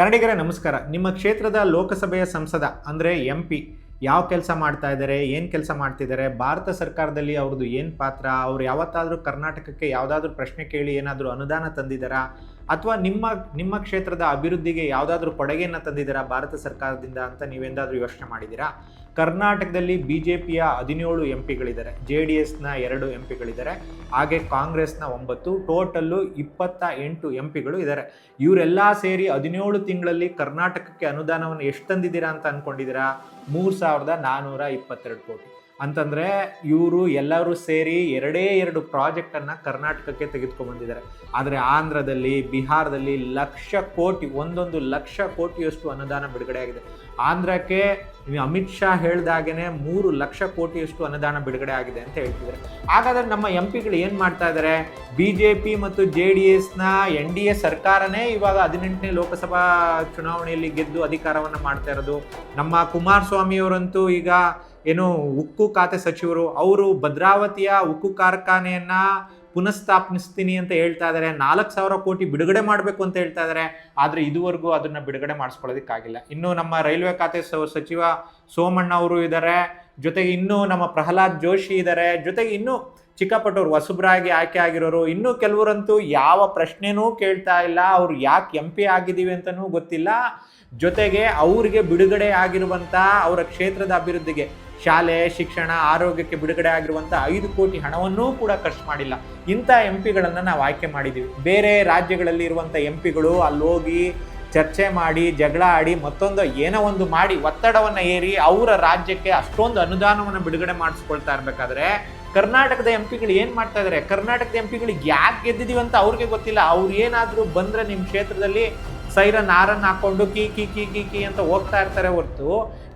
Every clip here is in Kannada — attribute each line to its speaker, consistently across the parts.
Speaker 1: ಕನ್ನಡಿಗರೇ, ನಮಸ್ಕಾರ. ನಿಮ್ಮ ಕ್ಷೇತ್ರದ ಲೋಕಸಭೆಯ ಸಂಸದ, ಅಂದರೆ ಎಂ ಪಿ ಯಾವ ಕೆಲಸ ಮಾಡ್ತಾ ಇದ್ದಾರೆ, ಏನು ಕೆಲಸ ಮಾಡ್ತಿದ್ದಾರೆ, ಭಾರತ ಸರ್ಕಾರದಲ್ಲಿ ಅವ್ರದ್ದು ಏನು ಪಾತ್ರ, ಅವ್ರು ಯಾವತ್ತಾದರೂ ಕರ್ನಾಟಕಕ್ಕೆ ಯಾವುದಾದ್ರೂ ಪ್ರಶ್ನೆ ಕೇಳಿ ಏನಾದರೂ ಅನುದಾನ ತಂದಿದ್ದಾರಾ ಅಥವಾ ನಿಮ್ಮ ನಿಮ್ಮ ಕ್ಷೇತ್ರದ ಅಭಿವೃದ್ಧಿಗೆ ಯಾವುದಾದ್ರೂ ಕೊಡುಗೆಯನ್ನು ತಂದಿದ್ದೀರಾ ಭಾರತ ಸರ್ಕಾರದಿಂದ ಅಂತ ನೀವೆಂದಾದರೂ ಯೋಚನೆ ಮಾಡಿದ್ದೀರಾ? ಕರ್ನಾಟಕದಲ್ಲಿ ಬಿ ಜೆ ಪಿಯ ಹದಿನೇಳು ಎಂ ಪಿಗಳಿದ್ದಾರೆ ಜೆ ಡಿ ಎಸ್ನ ಎರಡು ಎಂ ಪಿಗಳಿದ್ದಾರೆ ಹಾಗೆ ಕಾಂಗ್ರೆಸ್ನ ಒಂಬತ್ತು, ಟೋಟಲ್ಲು ಇಪ್ಪತ್ತ ಎಂಟು ಎಂ ಪಿಗಳು ಇದ್ದಾರೆ. ಇವರೆಲ್ಲ ಸೇರಿ ಹದಿನೇಳು ತಿಂಗಳಲ್ಲಿ ಕರ್ನಾಟಕಕ್ಕೆ ಅನುದಾನವನ್ನು ಎಷ್ಟು ತಂದಿದ್ದೀರಾ ಅಂತ ಅಂದ್ಕೊಂಡಿದ್ದೀರಾ ಮೂರು ಸಾವಿರದ ನಾನ್ನೂರ ಇಪ್ಪತ್ತೆರಡು ಕೋಟಿ. ಅಂತಂದರೆ ಇವರು ಎಲ್ಲರೂ ಸೇರಿ ಎರಡೇ ಎರಡು ಪ್ರಾಜೆಕ್ಟನ್ನು ಕರ್ನಾಟಕಕ್ಕೆ ತೆಗೆದುಕೊಂಡ್ಬಂದಿದ್ದಾರೆ. ಆದರೆ ಆಂಧ್ರದಲ್ಲಿ, ಬಿಹಾರದಲ್ಲಿ ಲಕ್ಷ ಕೋಟಿ, ಒಂದೊಂದು ಲಕ್ಷ ಕೋಟಿಯಷ್ಟು ಅನುದಾನ ಬಿಡುಗಡೆ ಆಗಿದೆ. ಆಂಧ್ರಕ್ಕೆ ಅಮಿತ್ ಶಾ ಹೇಳ್ದಾಗೇನೆ ಮೂರು ಲಕ್ಷ ಕೋಟಿಯಷ್ಟು ಅನುದಾನ ಬಿಡುಗಡೆ ಆಗಿದೆ ಅಂತ ಹೇಳ್ತಿದ್ದಾರೆ. ಹಾಗಾದ್ರೆ ನಮ್ಮ ಎಂ ಪಿಗಳು ಏನು ಮಾಡ್ತಾ ಇದ್ದಾರೆ? ಬಿ ಜೆ ಪಿ ಮತ್ತು ಜೆ ಡಿ ಎಸ್ನ ಎನ್ ಡಿ ಎ ಸರ್ಕಾರನೇ ಇವಾಗ ಹದಿನೆಂಟನೇ ಲೋಕಸಭಾ ಚುನಾವಣೆಯಲ್ಲಿ ಗೆದ್ದು ಅಧಿಕಾರವನ್ನು ಮಾಡ್ತಾ ಇರೋದು. ನಮ್ಮ ಕುಮಾರಸ್ವಾಮಿಯವರಂತೂ ಈಗ ಏನು ಉಕ್ಕು ಖಾತೆ ಸಚಿವರು, ಅವರು ಭದ್ರಾವತಿಯ ಉಕ್ಕು ಕಾರ್ಖಾನೆಯನ್ನ ಪುನಃಸ್ಥಾಪಿಸ್ತೀನಿ ಅಂತ ಹೇಳ್ತಾ ಇದ್ದಾರೆ ನಾಲ್ಕು ಸಾವಿರ ಕೋಟಿ ಬಿಡುಗಡೆ ಮಾಡಬೇಕು ಅಂತ ಹೇಳ್ತಾ ಇದ್ದಾರೆ ಆದರೆ ಇದುವರೆಗೂ ಅದನ್ನ ಬಿಡುಗಡೆ ಮಾಡಿಸ್ಕೊಳ್ಳೋದಕ್ಕಾಗಿಲ್ಲ. ಇನ್ನು ನಮ್ಮ ರೈಲ್ವೆ ಖಾತೆ ಸಚಿವ ಸೋಮಣ್ಣ ಅವರು ಇದ್ದಾರೆ ಜೊತೆಗೆ ಇನ್ನೂ ನಮ್ಮ ಪ್ರಹ್ಲಾದ್ ಜೋಶಿ ಇದ್ದಾರೆ ಜೊತೆಗೆ ಇನ್ನೂ ಚಿಕ್ಕಪಟ್ಟವ್ರು ವಸುಬ್ರಾಗಿ ಆಯ್ಕೆ ಆಗಿರೋರು, ಇನ್ನೂ ಕೆಲವರಂತೂ ಯಾವ ಪ್ರಶ್ನೆನೂ ಕೇಳ್ತಾ ಇಲ್ಲ. ಅವ್ರು ಯಾಕೆ ಎಂ ಪಿ ಆಗಿದ್ದೀವಿ ಅಂತಲೂ ಗೊತ್ತಿಲ್ಲ. ಜೊತೆಗೆ ಅವರಿಗೆ ಬಿಡುಗಡೆ ಆಗಿರುವಂಥ ಅವರ ಕ್ಷೇತ್ರದ ಅಭಿವೃದ್ಧಿಗೆ ಶಾಲೆ, ಶಿಕ್ಷಣ, ಆರೋಗ್ಯಕ್ಕೆ ಬಿಡುಗಡೆ ಆಗಿರುವಂಥ ಐದು ಕೋಟಿ ಹಣವನ್ನೂ ಕೂಡ ಖರ್ಚು ಮಾಡಿಲ್ಲ. ಇಂಥ ಎಂ ಪಿಗಳನ್ನು ನಾವು ಆಯ್ಕೆ ಮಾಡಿದ್ದೀವಿ ಬೇರೆ ರಾಜ್ಯಗಳಲ್ಲಿ ಇರುವಂಥ ಎಂ ಪಿಗಳು ಅಲ್ಲಿ ಹೋಗಿ ಚರ್ಚೆ ಮಾಡಿ, ಜಗಳ ಆಡಿ ಮತ್ತೊಂದು ಏನೋ ಒಂದು ಮಾಡಿ ಒತ್ತಡವನ್ನು ಏರಿ ಅವರ ರಾಜ್ಯಕ್ಕೆ ಅಷ್ಟೊಂದು ಅನುದಾನವನ್ನು ಬಿಡುಗಡೆ ಮಾಡಿಸ್ಕೊಳ್ತಾ ಇರಬೇಕಾದ್ರೆ ಕರ್ನಾಟಕದ ಎಂ ಪಿಗಳು ಏನು ಮಾಡ್ತಾ ಇದ್ದಾರೆ ಕರ್ನಾಟಕದ ಎಂ ಪಿಗಳಿಗೆ ಯಾಕೆ ಗೆದ್ದಿದ್ದೀವಿ ಅಂತ ಅವ್ರಿಗೆ ಗೊತ್ತಿಲ್ಲ. ಅವ್ರು ಏನಾದರೂ ಬಂದರೆ ನಿಮ್ಮ ಕ್ಷೇತ್ರದಲ್ಲಿ ಸೈರನ್ ಆರನ್ನು ಹಾಕೊಂಡು ಕೀ ಕೀ ಕೀ ಕೀ ಕೀ ಅಂತ ಹೋಗ್ತಾ ಇರ್ತಾರೆ ಹೊರತು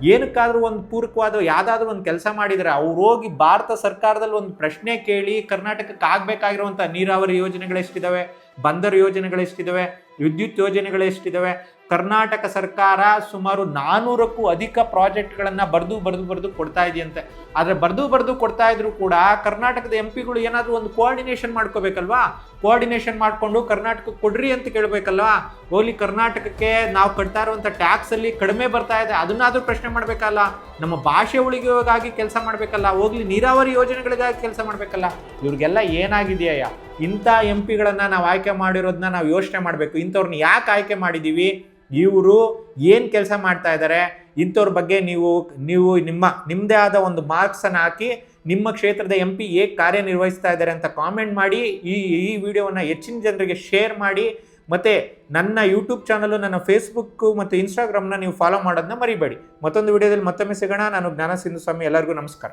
Speaker 1: ಏನಕ್ಕಾದ್ರೂ ಒಂದು ಪೂರಕವಾದ ಯಾವುದಾದ್ರೂ ಒಂದು ಕೆಲಸ ಮಾಡಿದರೆ ಅವ್ರು ಹೋಗಿ ಭಾರತ ಸರ್ಕಾರದಲ್ಲಿ ಒಂದು ಪ್ರಶ್ನೆ ಕೇಳಿ ಕರ್ನಾಟಕಕ್ಕೆ ಆಗಬೇಕಾಗಿರುವಂಥ ನೀರಾವರಿ ಯೋಜನೆಗಳು ಎಷ್ಟಿದಾವೆ, ಬಂದರು ಯೋಜನೆಗಳು ಎಷ್ಟಿದಾವೆ ವಿದ್ಯುತ್ ಯೋಜನೆಗಳು ಎಷ್ಟಿದಾವೆ? ಕರ್ನಾಟಕ ಸರ್ಕಾರ ಸುಮಾರು ನಾನೂರಕ್ಕೂ ಅಧಿಕ ಪ್ರಾಜೆಕ್ಟ್ಗಳನ್ನು ಬರೆದು ಬರೆದು ಬರೆದು ಕೊಡ್ತಾ ಇದೆಯಂತೆ. ಆದರೆ ಬರೆದು ಬರೆದು ಕೊಡ್ತಾ ಇದ್ರು ಕೂಡ ಕರ್ನಾಟಕದ ಎಂ ಪಿಗಳು ಏನಾದರೂ ಒಂದು ಕೋಆರ್ಡಿನೇಷನ್ ಮಾಡ್ಕೋಬೇಕಲ್ವಾ? ಕೋಆರ್ಡಿನೇಷನ್ ಮಾಡಿಕೊಂಡು ಕರ್ನಾಟಕಕ್ಕೆ ಕೊಡ್ರಿ ಅಂತ ಕೇಳಬೇಕಲ್ವಾ? ಓಲಿ ಕರ್ನಾಟಕಕ್ಕೆ ನಾವು ಕಟ್ತಾ ಇರುವಂಥ ಟ್ಯಾಕ್ಸಲ್ಲಿ ಕಡಿಮೆ ಬರ್ತಾ ಇದೆ. ಅದನ್ನಾದರೂ ಪ್ರಶ್ನೆ ಮಾಡಬೇಕಲ್ಲ? ನಮ್ಮ ಭಾಷೆ ಉಳಿಗೆಗಾಗಿ ಕೆಲಸ ಮಾಡಬೇಕಲ್ಲ, ಹೋಗ್ಲಿ ನೀರಾವರಿ ಯೋಜನೆಗಳಿಗಾಗಿ ಕೆಲಸ ಮಾಡಬೇಕಲ್ಲ, ಇವ್ರಿಗೆಲ್ಲ ಏನಾಗಿದೆಯಾ ಇಂಥ ಎಂ ಪಿಗಳನ್ನು ನಾವು ಆಯ್ಕೆ ಮಾಡಿರೋದನ್ನ ನಾವು ಯೋಚನೆ ಮಾಡಬೇಕು. ಇಂಥವ್ರನ್ನ ಯಾಕೆ ಆಯ್ಕೆ ಮಾಡಿದ್ದೀವಿ ಇವರು ಏನು ಕೆಲಸ ಮಾಡ್ತಾ ಇದ್ದಾರೆ ಇಂಥವ್ರ ಬಗ್ಗೆ ನೀವು ನೀವು ನಿಮ್ಮ ನಿಮ್ಮದೇ ಆದ ಒಂದು ಮಾರ್ಕ್ಸನ್ನು ಹಾಕಿ ನಿಮ್ಮ ಕ್ಷೇತ್ರದ ಎಂ ಪಿ ಹೇಗೆ ಕಾರ್ಯನಿರ್ವಹಿಸ್ತಾ ಇದ್ದಾರೆ ಅಂತ ಕಾಮೆಂಟ್ ಮಾಡಿ ಈ ಈ ವಿಡಿಯೋವನ್ನು ಹೆಚ್ಚಿನ ಜನರಿಗೆ ಶೇರ್ ಮಾಡಿ ಮತ್ತು ನನ್ನ ಯೂಟ್ಯೂಬ್ ಚಾನಲು ನನ್ನ ಫೇಸ್ಬುಕ್ಕು ಮತ್ತು ಇನ್ಸ್ಟಾಗ್ರಾಮ್ನ ನೀವು ಫಾಲೋ ಮಾಡೋದನ್ನ ಮರಿಬೇಡಿ. ಮತ್ತೊಂದು ವಿಡಿಯೋದಲ್ಲಿ ಮತ್ತೊಮ್ಮೆ ಸಿಗೋಣ. ನಾನು ಜ್ಞಾನ ಸಿಂಧು ಸ್ವಾಮಿ ಎಲ್ಲರಿಗೂ ನಮಸ್ಕಾರ.